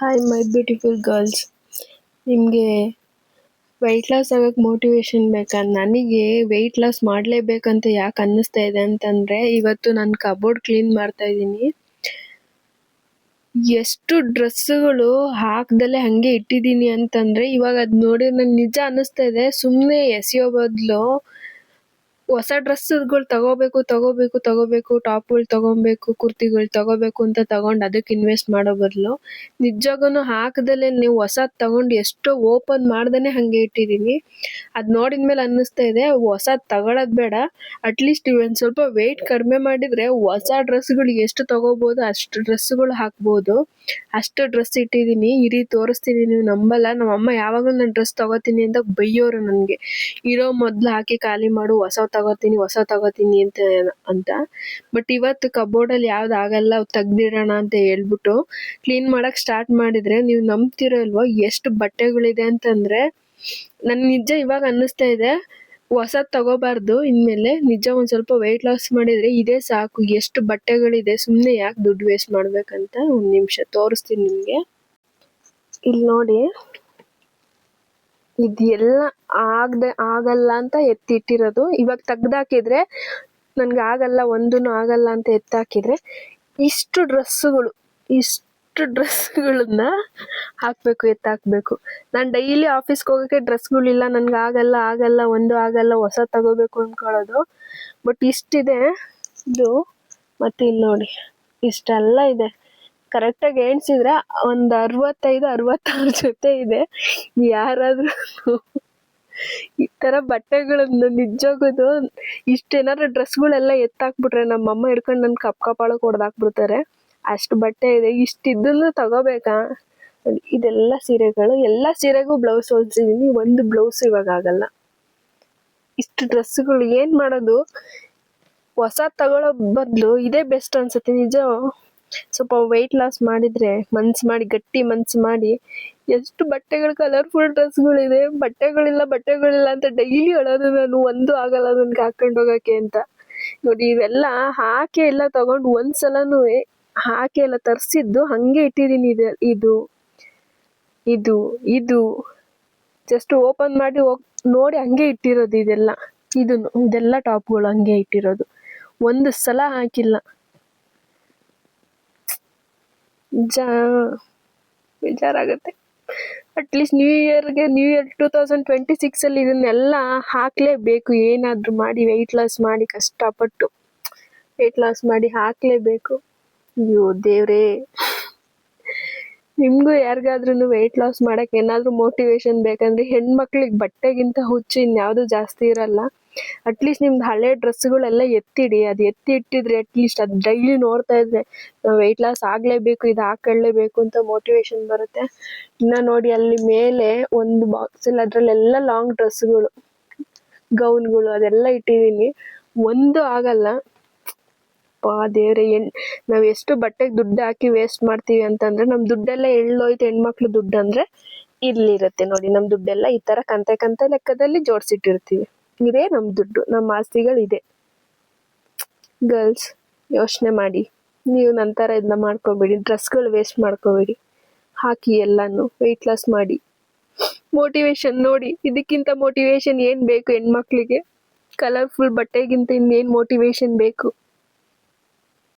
Hi my beautiful girls ನಿಮಗೆ weight loss ಆಗೋಕ್ಕೆ motivation ಬೇಕಾ? ನನಗೆ ವೆಯ್ಟ್ ಲಾಸ್ ಮಾಡಲೇಬೇಕಂತ ಯಾಕೆ ಅನ್ನಿಸ್ತಾ ಇದೆ ಅಂತಂದರೆ, ಇವತ್ತು ನಾನು ಕಬೋರ್ಡ್ ಕ್ಲೀನ್ ಮಾಡ್ತಾ ಇದ್ದೀನಿ. ಎಷ್ಟು ಡ್ರೆಸ್ಸುಗಳು ಹಾಕ್ದಲ್ಲೇ ಹಾಗೆ ಇಟ್ಟಿದ್ದೀನಿ ಅಂತಂದರೆ, ಇವಾಗ ಅದು ನೋಡಿ ನಂಗೆ ನಿಜ ಅನ್ನಿಸ್ತಾ ಇದೆ. ಸುಮ್ಮನೆ ಎಸೆಯೋ ಬದಲು ಹೊಸ ಡ್ರೆಸ್ಸುಗಳು ತಗೋಬೇಕು ತಗೋಬೇಕು ತಗೋಬೇಕು, ಟಾಪ್ಗಳು ತಗೊಬೇಕು, ಕುರ್ತಿಗಳು ತಗೋಬೇಕು ಅಂತ ತಗೊಂಡು ಅದಕ್ಕೆ ಇನ್ವೆಸ್ಟ್ ಮಾಡೋ ಬದಲು ನಿಜವಾಗೂನು ಹಾಕದಲ್ಲೇ ನೀವು ಹೊಸದ್ ತಗೊಂಡು ಎಷ್ಟೋ ಓಪನ್ ಮಾಡ್ದೇನೆ ಹಾಗೆ ಇಟ್ಟಿದ್ದೀನಿ ಅದು ನೋಡಿದ್ಮೇಲೆ ಅನ್ನಿಸ್ತಾ ಇದೆ, ಹೊಸದ್ ತಗೊಳ್ಳೋದು ಬೇಡ. ಅಟ್ಲೀಸ್ಟ್ ಇವನ್ ಸ್ವಲ್ಪ ವೆಯ್ಟ್ ಕಡಿಮೆ ಮಾಡಿದರೆ ಹೊಸ ಡ್ರೆಸ್ಗಳು ಎಷ್ಟು ತಗೋಬೋದು, ಅಷ್ಟು ಡ್ರೆಸ್ಸುಗಳು ಹಾಕ್ಬೋದು. ಅಷ್ಟು ಡ್ರೆಸ್ ಇಟ್ಟಿದ್ದೀನಿ ಇರಿ ತೋರಿಸ್ತೀನಿ, ನೀವು ನಂಬಲ್ಲ. ನಮ್ಮ ಅಮ್ಮ ಯಾವಾಗಲೂ ನಾನು ಡ್ರೆಸ್ ತಗೋತೀನಿ ಅಂತ ಬೈಯೋರು ನನಗೆ. ಇರೋ ಮೊದಲು ಹಾಕಿ ಖಾಲಿ ಮಾಡು, ಹೊಸ ತಗೋತೀನಿ, ಹೊಸ ತಗೋತೀನಿ ಅಂತ ಅಂತ. ಬಟ್ ಇವತ್ತು ಕಬೋರ್ಡಲ್ಲಿ ಯಾವ್ದು ಆಗಲ್ಲ ತೆಗ್ದಿಡೋಣ ಅಂತ ಹೇಳ್ಬಿಟ್ಟು ಕ್ಲೀನ್ ಮಾಡಕ್ ಸ್ಟಾರ್ಟ್ ಮಾಡಿದರೆ ನೀವು ನಂಬ್ತಿರಲ್ವ ಎಷ್ಟು ಬಟ್ಟೆಗಳಿದೆ ಅಂತಂದರೆ ನನ್ನ ನಿಜ ಇವಾಗ ಅನ್ನಿಸ್ತಾ ಇದೆ, ಹೊಸದು ತಗೋಬಾರ್ದು, ಇನ್ಮೇಲೆ ನಿಜ ಒಂದು ಸ್ವಲ್ಪ ವೆಯ್ಟ್ ಲಾಸ್ ಮಾಡಿದರೆ ಇದೇ ಸಾಕು, ಎಷ್ಟು ಬಟ್ಟೆಗಳಿದೆ ಸುಮ್ಮನೆ ಯಾಕೆ ದುಡ್ಡು ವೇಸ್ಟ್ ಮಾಡಬೇಕಂತ ಒಂದು ನಿಮಿಷ ತೋರಿಸ್ತೀನಿ ನಿಮಗೆ. ಇಲ್ಲಿ ನೋಡಿ. ಇದೆಲ್ಲ ಆಗದೆ, ಆಗಲ್ಲ ಅಂತ ಎತ್ತಿಟ್ಟಿರೋದು. ಇವಾಗ ತೆಗ್ದಾಕಿದ್ರೆ ನನ್ಗೆ ಆಗಲ್ಲ ಒಂದೂ ಆಗಲ್ಲ ಅಂತ ಎತ್ತಾಕಿದ್ರೆ ಇಷ್ಟು ಡ್ರೆಸ್ಸುಗಳು, ಇಷ್ಟು ಡ್ರೆಸ್ಗಳನ್ನ ಹಾಕ್ಬೇಕು, ಎತ್ತಾಕ್ಬೇಕು. ನಾನು ಡೈಲಿ ಆಫೀಸ್ಗೆ ಹೋಗೋಕ್ಕೆ ಡ್ರೆಸ್ಗಳಿಲ್ಲ ನನ್ಗೆ ಆಗಲ್ಲ ಆಗಲ್ಲ, ಒಂದು ಆಗಲ್ಲ, ಹೊಸ ತಗೋಬೇಕು ಅಂದ್ಕೊಳ್ಳೋದು ಬಟ್ ಇಷ್ಟಿದೆ. ಇದು ಮತ್ತೆ ಇಲ್ಲಿ ನೋಡಿ ಇಷ್ಟೆಲ್ಲ ಇದೆ. ಕರೆಕ್ಟಾಗಿ ಎಣಿಸಿದ್ರೆ ಒಂದು ಅರವತ್ತೈದು, ಅರವತ್ತಾರು ಜೊತೆ ಇದೆ. ಯಾರಾದರೂ ಈ ತರ ಬಟ್ಟೆಗಳನ್ನು ನಿಜವಾಗದು ಇಷ್ಟೇನಾದ್ರು ಡ್ರೆಸ್ಗಳೆಲ್ಲ ಎತ್ತಾಕ್ಬಿಟ್ರೆ ನಮ್ಮ ಅಮ್ಮ ಹಿಡ್ಕೊಂಡು ನನ್ ಕಪ್ ಕಪಾಳಕ್ಕೆ ಹೊಡೆದಾಕ್ಬಿಡ್ತಾರೆ. ಅಷ್ಟು ಬಟ್ಟೆ ಇದೆ, ಇಷ್ಟಿದ್ದನ್ನು ತಗೋಬೇಕಾ? ಇದೆಲ್ಲ ಸೀರೆಗಳು, ಎಲ್ಲ ಸೀರೆಗೂ ಬ್ಲೌಸ್ ಹೊಲ್ಸಿದೀನಿ, ಒಂದು ಬ್ಲೌಸ್ ಇವಾಗ ಆಗಲ್ಲ. ಇಷ್ಟು ಡ್ರೆಸ್ಗಳು ಏನು ಮಾಡೋದು? ಹೊಸ ತಗೊಳ್ಳೋ ಬದಲು ಇದೇ ಬೆಸ್ಟ್ ಅನ್ಸುತ್ತೆ, ನಿಜ? ಸ್ವಲ್ಪ ವೆಯ್ಟ್ ಲಾಸ್ ಮಾಡಿದ್ರೆ, ಮನ್ಸು ಮಾಡಿ, ಗಟ್ಟಿ ಮನ್ಸು ಮಾಡಿ, ಎಷ್ಟು ಬಟ್ಟೆಗಳ ಕಲರ್ಫುಲ್ ಡ್ರೆಸ್ಗಳಿದೆ ಬಟ್ಟೆಗಳಿಲ್ಲ ಬಟ್ಟೆಗಳಿಲ್ಲ ಅಂತ ಡೈಲಿ ಹೇಳೋದು ನಾನು ಒಂದು ಆಗಲ್ಲ ನನ್ಗೆ ಹಾಕೊಂಡು ಹೋಗಕ್ಕೆ ಅಂತ. ನೋಡಿ, ಇವೆಲ್ಲ ಹಾಕಿ ಎಲ್ಲ ತಗೊಂಡು ಒಂದ್ಸಲನೂ ಹಾಕಿ ಎಲ್ಲ ತರಿಸಿದ್ದು ಹಂಗೆ ಇಟ್ಟಿದ್ದೀನಿ ಇದು ಇದು ಇದು ಇದು. ಜಸ್ಟ್ ಓಪನ್ ಮಾಡಿ ಹೋಗ್, ನೋಡಿ ಹಂಗೆ ಇಟ್ಟಿರೋದು ಇದೆಲ್ಲ. ಇದನ್ನು, ಇದೆಲ್ಲ ಟಾಪ್ಗಳು ಹಂಗೆ ಇಟ್ಟಿರೋದು. ಒಂದು ಸಲ ಹಾಕಿಲ್ಲ. ನಿಜ ಬೇಜಾರಾಗುತ್ತೆ. ಅಟ್ಲೀಸ್ಟ್ ನ್ಯೂ ಇಯರ್ಗೆ new year two thousand twenty ಸಿಕ್ಸಲ್ಲಿ ಇದನ್ನೆಲ್ಲ ಹಾಕಲೇಬೇಕು. ಏನಾದರೂ ಮಾಡಿ ವೆಯ್ಟ್ ಲಾಸ್ ಮಾಡಿ ಕಷ್ಟಪಟ್ಟು ವೆಯ್ಟ್ ಲಾಸ್ ಮಾಡಿ ಹಾಕಲೇಬೇಕು. ಅಯ್ಯೋ ದೇವ್ರೇ. ನಿಮಗೂ ಯಾರಿಗಾದ್ರೂ ವೆಯ್ಟ್ ಲಾಸ್ ಮಾಡೋಕ್ಕೆ ಏನಾದರೂ ಮೋಟಿವೇಶನ್ ಬೇಕಂದರೆ ಹೆಣ್ಮಕ್ಳಿಗೆ ಬಟ್ಟೆಗಿಂತ ಹುಚ್ಚು ಇನ್ಯಾವುದೂ ಜಾಸ್ತಿ ಇರಲ್ಲ. ಅಟ್ಲೀಸ್ಟ್ ನಿಮ್ದು ಹಳೆ ಡ್ರೆಸ್ಗಳೆಲ್ಲ ಎತ್ತಿಡಿ, ಅದು ಎತ್ತಿ ಇಟ್ಟಿದ್ರೆ ಅಟ್ಲೀಸ್ಟ್ ಅದು ಡೈಲಿ ನೋಡ್ತಾ ಇದ್ರೆ ವೆಯ್ಟ್ ಲಾಸ್ ಆಗಲೇಬೇಕು, ಇದು ಹಾಕೊಳ್ಳೇಬೇಕು ಅಂತ ಮೋಟಿವೇಶನ್ ಬರುತ್ತೆ. ಇನ್ನು ನೋಡಿ ಅಲ್ಲಿ ಮೇಲೆ ಒಂದು ಬಾಕ್ಸಲ್ಲಿ ಅದರಲ್ಲೆಲ್ಲ ಲಾಂಗ್ ಡ್ರೆಸ್ಗಳು ಗೌನ್ಗಳು ಅದೆಲ್ಲ ಇಟ್ಟಿದ್ದೀನಿ ಒಂದು ಆಗಲ್ಲ. ಪಾ ದೇವ್ರೆ ಎಣ್ ನಾವ್ ಎಷ್ಟು ಬಟ್ಟೆಗೆ ದುಡ್ಡು ಹಾಕಿ ವೇಸ್ಟ್ ಮಾಡ್ತೀವಿ ಅಂತಂದ್ರೆ, ನಮ್ ದುಡ್ಡೆಲ್ಲ ಎಳ್ಳೋಯ್ತು ಹೆಣ್ಮಕ್ಳು ದುಡ್ಡು ಅಂದ್ರೆ ಇಲ್ಲಿರುತ್ತೆ ನೋಡಿ, ನಮ್ ದುಡ್ಡೆಲ್ಲ ಈ ತರ ಕಂತೆ ಕಂತೆ ಲೆಕ್ಕದಲ್ಲಿ ಜೋಡ್ಸಿಟ್ಟಿರ್ತೀವಿ. ಇದೇ ನಮ್ಮ ದುಡ್ಡು ನಮ್ಮ ಆಸ್ತಿಗಳಿದೆ. ಗರ್ಲ್ಸ್ ಯೋಚನೆ ಮಾಡಿ. ನೀವು ನಂತರ ಇದನ್ನ ಮಾಡ್ಕೋಬೇಡಿ, ಡ್ರೆಸ್ಗಳು ವೇಸ್ಟ್ ಮಾಡ್ಕೋಬೇಡಿ. ಹಾಕಿ ಎಲ್ಲಾನು ವೆಯ್ಟ್ ಲಾಸ್ ಮಾಡಿ. ಮೋಟಿವೇಶನ್ ನೋಡಿ, ಇದಕ್ಕಿಂತ ಮೋಟಿವೇಶನ್ ಏನು ಬೇಕು ಹೆಣ್ಮಕ್ಳಿಗೆ? ಕಲರ್ಫುಲ್ ಬಟ್ಟೆಗಿಂತ ಇನ್ನೇನು ಮೋಟಿವೇಶನ್ ಬೇಕು?